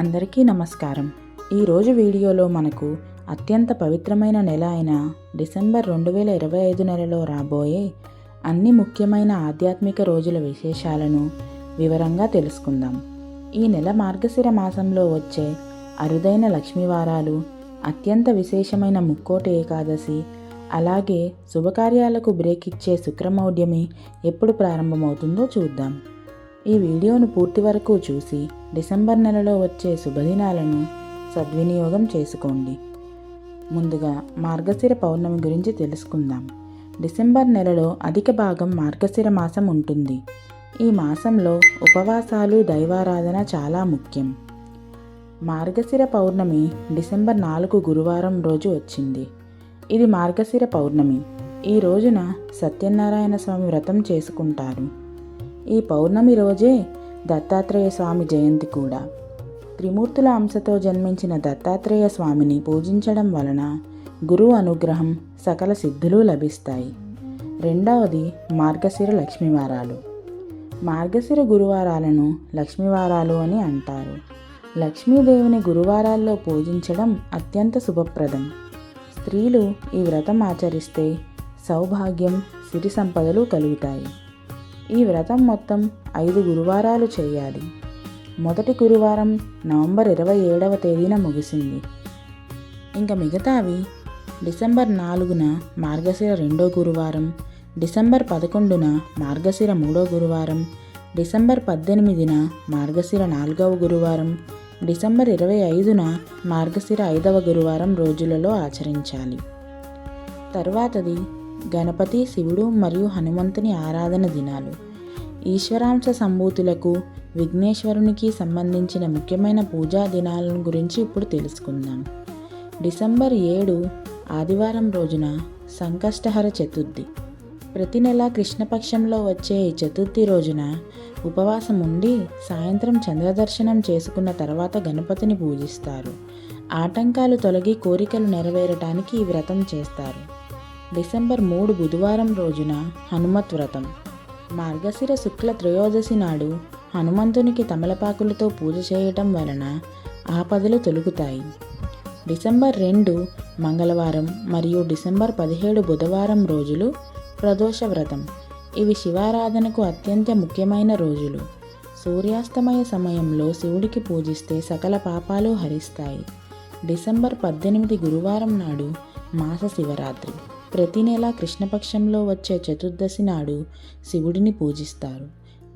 అందరికీ నమస్కారం. ఈరోజు వీడియోలో మనకు అత్యంత పవిత్రమైన నెల అయిన డిసెంబర్ రెండు వేల ఇరవై ఐదు నెలలో రాబోయే అన్ని ముఖ్యమైన ఆధ్యాత్మిక రోజుల విశేషాలను వివరంగా తెలుసుకుందాం. ఈ నెల మార్గశిర మాసంలో వచ్చే అరుదైన లక్ష్మీవారాలు అత్యంత విశేషమైన ముక్కోటి ఏకాదశి అలాగే శుభకార్యాలకు బ్రేక్ ఇచ్చే శుక్రమౌఢ్యమి ఎప్పుడు ప్రారంభమవుతుందో చూద్దాం. ఈ వీడియోను పూర్తి వరకు చూసి డిసెంబర్ నెలలో వచ్చే శుభదినాలను సద్వినియోగం చేసుకోండి. ముందుగా మార్గశిర పౌర్ణమి గురించి తెలుసుకుందాం. డిసెంబర్ నెలలో అధిక భాగం మార్గశిర మాసం ఉంటుంది. ఈ మాసంలో ఉపవాసాలు దైవారాధన చాలా ముఖ్యం. మార్గశిర పౌర్ణమి డిసెంబర్ నాలుగు గురువారం రోజు వచ్చింది. ఇది మార్గశిర పౌర్ణమి. ఈ రోజున సత్యనారాయణ స్వామి వ్రతం చేసుకుంటారు. ఈ పౌర్ణమి రోజే దత్తాత్రేయ స్వామి జయంతి కూడా. త్రిమూర్తుల అంశతో జన్మించిన దత్తాత్రేయ స్వామిని పూజించడం వలన గురువు అనుగ్రహం సకల సిద్ధులు లభిస్తాయి. రెండవది మార్గశిర లక్ష్మీవారాలు. మార్గశిర గురువారాలను లక్ష్మీవారాలు అని అంటారు. లక్ష్మీదేవిని గురువారాల్లో పూజించడం అత్యంత శుభప్రదం. స్త్రీలు ఈ వ్రతం ఆచరిస్తే సౌభాగ్యం సిరి సంపదలు కలుగుతాయి. ఈ వ్రతం మొత్తం ఐదు గురువారాలు చేయాలి. మొదటి గురువారం నవంబర్ ఇరవై ఏడవ తేదీన ముగిసింది. ఇంకా మిగతావి డిసెంబర్ నాలుగున మార్గశిర రెండో గురువారం డిసెంబర్ పదకొండున మార్గశిర మూడో గురువారం డిసెంబర్ పద్దెనిమిదిన మార్గశిర నాలుగవ గురువారం డిసెంబర్ ఇరవై ఐదున మార్గశిర ఐదవ గురువారం రోజులలో ఆచరించాలి. తర్వాతది గణపతి శివుడు మరియు హనుమంతుని ఆరాధన దినాలు. ఈశ్వరాంశ సంభూతులకు విఘ్నేశ్వరునికి సంబంధించిన ముఖ్యమైన పూజా దినాలను గురించి ఇప్పుడు తెలుసుకుందాం. డిసెంబర్ ఏడు ఆదివారం రోజున సంకష్టహర చతుర్థి. ప్రతి నెల కృష్ణపక్షంలో వచ్చే ఈ చతుర్థి రోజున ఉపవాసం ఉండి సాయంత్రం చంద్రదర్శనం చేసుకున్న తర్వాత గణపతిని పూజిస్తారు. ఆటంకాలు తొలగి కోరికలు నెరవేరటానికి ఈ వ్రతం చేస్తారు. డిసెంబర్ మూడు బుధవారం రోజున హనుమత్ వ్రతం. మార్గశిర శుక్ల త్రయోదశి నాడు హనుమంతునికి తమలపాకులతో పూజ చేయటం వలన ఆపదలు తొలుగుతాయి. డిసెంబర్ రెండు మంగళవారం మరియు డిసెంబర్ పదిహేడు బుధవారం రోజులు ప్రదోష వ్రతం. ఇవి శివారాధనకు అత్యంత ముఖ్యమైన రోజులు. సూర్యాస్తమయ సమయంలో శివుడికి పూజిస్తే సకల పాపాలు హరిస్తాయి. డిసెంబర్ పద్దెనిమిది గురువారం నాడు మాస శివరాత్రి. ప్రతి నెల కృష్ణపక్షంలో వచ్చే చతుర్దశి నాడు శివుడిని పూజిస్తారు.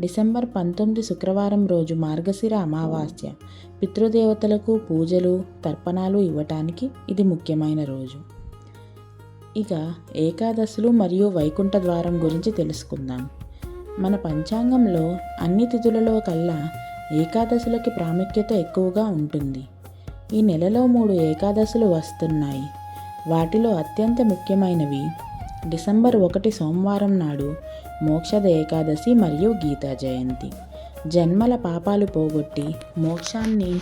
డిసెంబర్ పంతొమ్మిది శుక్రవారం రోజు మార్గశిర అమావాస్య. పితృదేవతలకు పూజలు తర్పణాలు ఇవ్వటానికి ఇది ముఖ్యమైన రోజు. ఇక ఏకాదశులు మరియు వైకుంఠ ద్వారం గురించి తెలుసుకుందాం. మన పంచాంగంలో అన్ని తిథులలో కల్లా ఏకాదశులకి ప్రాముఖ్యత ఎక్కువగా ఉంటుంది. ఈ నెలలో మూడు ఏకాదశులు వస్తున్నాయి. వాటిలో అత్యంత ముఖ్యమైనవి డిసెంబర్ ఒకటి సోమవారం నాడు మోక్షద ఏకాదశి మరియు గీతా జయంతి. జన్మల పాపాలు పోగొట్టి మోక్షాన్ని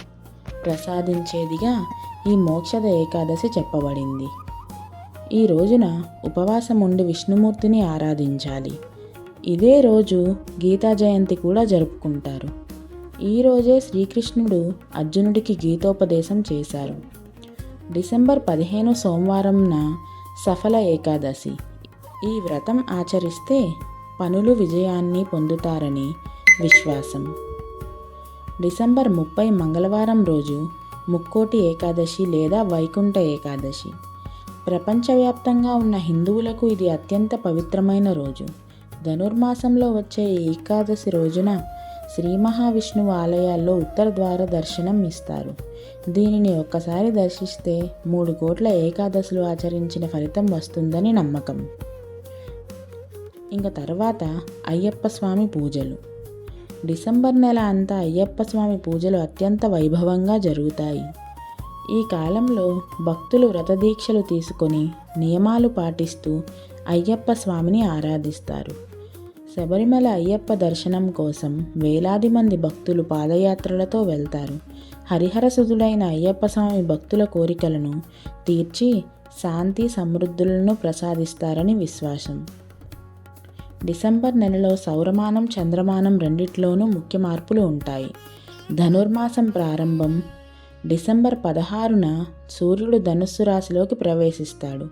ప్రసాదించేదిగా ఈ మోక్షద ఏకాదశి చెప్పబడింది. ఈ రోజున ఉపవాసం ఉండి విష్ణుమూర్తిని ఆరాధించాలి. ఇదే రోజు గీతా జయంతి కూడా జరుపుకుంటారు. ఈ రోజే శ్రీకృష్ణుడు అర్జునుడికి గీతోపదేశం చేశారు. డిసెంబర్ పదిహేను సోమవారంన సఫల ఏకాదశి. ఈ వ్రతం ఆచరిస్తే పనులు విజయాన్ని పొందుతారని విశ్వాసం. డిసెంబర్ ముప్పై మంగళవారం రోజు ముక్కోటి ఏకాదశి లేదా వైకుంఠ ఏకాదశి. ప్రపంచవ్యాప్తంగా ఉన్న హిందువులకు ఇది అత్యంత పవిత్రమైన రోజు. ధనుర్మాసంలో వచ్చే ఏకాదశి రోజున శ్రీ మహావిష్ణువు ఆలయాల్లో ఉత్తర ద్వార దర్శనం ఇస్తారు. దీనిని ఒక్కసారి దర్శిస్తే మూడు కోట్ల ఏకాదశులు ఆచరించిన ఫలితం వస్తుందని నమ్మకం. ఇంకా తర్వాత అయ్యప్ప స్వామి పూజలు. డిసెంబర్ నెల అంతా అయ్యప్ప స్వామి పూజలు అత్యంత వైభవంగా జరుగుతాయి. ఈ కాలంలో భక్తులు వ్రతదీక్షలు తీసుకొని నియమాలు పాటిస్తూ అయ్యప్ప స్వామిని ఆరాధిస్తారు. శబరిమల అయ్యప్ప దర్శనం కోసం వేలాది మంది భక్తులు పాదయాత్రలతో వెళ్తారు. హరిహరసుదులైన అయ్యప్ప స్వామి భక్తుల కోరికలను తీర్చి శాంతి సమృద్ధులను ప్రసాదిస్తారని విశ్వాసం. డిసెంబర్ నెలలో సౌరమానం చంద్రమానం రెండిట్లోనూ ముఖ్య మార్పులు ఉంటాయి. ధనుర్మాసం ప్రారంభం డిసెంబర్ పదహారున సూర్యుడు ధనుస్సు రాశిలోకి ప్రవేశిస్తాడు.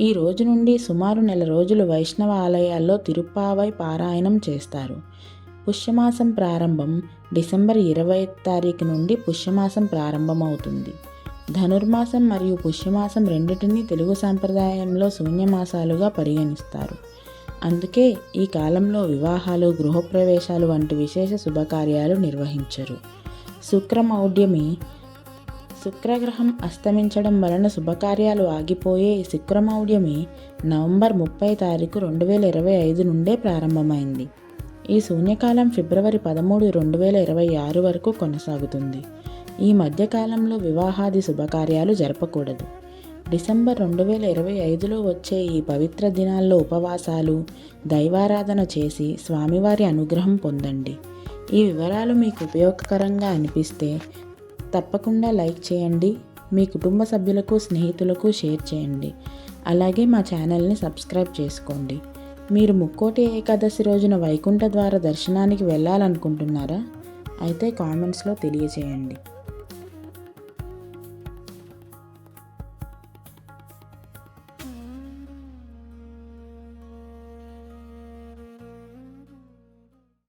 ఈ రోజు నుండి సుమారు నెల రోజులు వైష్ణవ ఆలయాల్లో తిరుప్పావై పారాయణం చేస్తారు. పుష్యమాసం ప్రారంభం డిసెంబర్ ఇరవై తారీఖు నుండి పుష్యమాసం ప్రారంభమవుతుంది. ధనుర్మాసం మరియు పుష్యమాసం రెండింటినీ తెలుగు సాంప్రదాయంలో శూన్యమాసాలుగా పరిగణిస్తారు. అందుకే ఈ కాలంలో వివాహాలు గృహప్రవేశాలు వంటి విశేష శుభకార్యాలు నిర్వహించరు. శుక్రమౌఢ్యమి శుక్రగ్రహం అస్తమించడం వలన శుభకార్యాలు ఆగిపోయే ఈ శుక్రమౌఢ్యమి నవంబర్ ముప్పై తారీఖు రెండు వేల ఇరవై ఐదు నుండే ప్రారంభమైంది. ఈ శూన్యకాలం ఫిబ్రవరి పదమూడు రెండు వేల ఇరవై ఆరు వరకు కొనసాగుతుంది. ఈ మధ్యకాలంలో వివాహాది శుభకార్యాలు జరపకూడదు. డిసెంబర్ రెండు వేల ఇరవై ఐదులో వచ్చే ఈ పవిత్ర దినాల్లో ఉపవాసాలు దైవారాధన చేసి స్వామివారి అనుగ్రహం పొందండి. ఈ వివరాలు మీకు ఉపయోగకరంగా అనిపిస్తే తప్పకుండా లైక్ చేయండి మీ కుటుంబ సభ్యులకు స్నేహితులకు షేర్ చేయండి. అలాగే మా ఛానల్ని సబ్స్క్రైబ్ చేసుకోండి. మీరు ముక్కోటి ఏకాదశి రోజున వైకుంఠ ద్వార దర్శనానికి వెళ్ళాలనుకుంటున్నారా? అయితే కామెంట్స్లో తెలియజేయండి.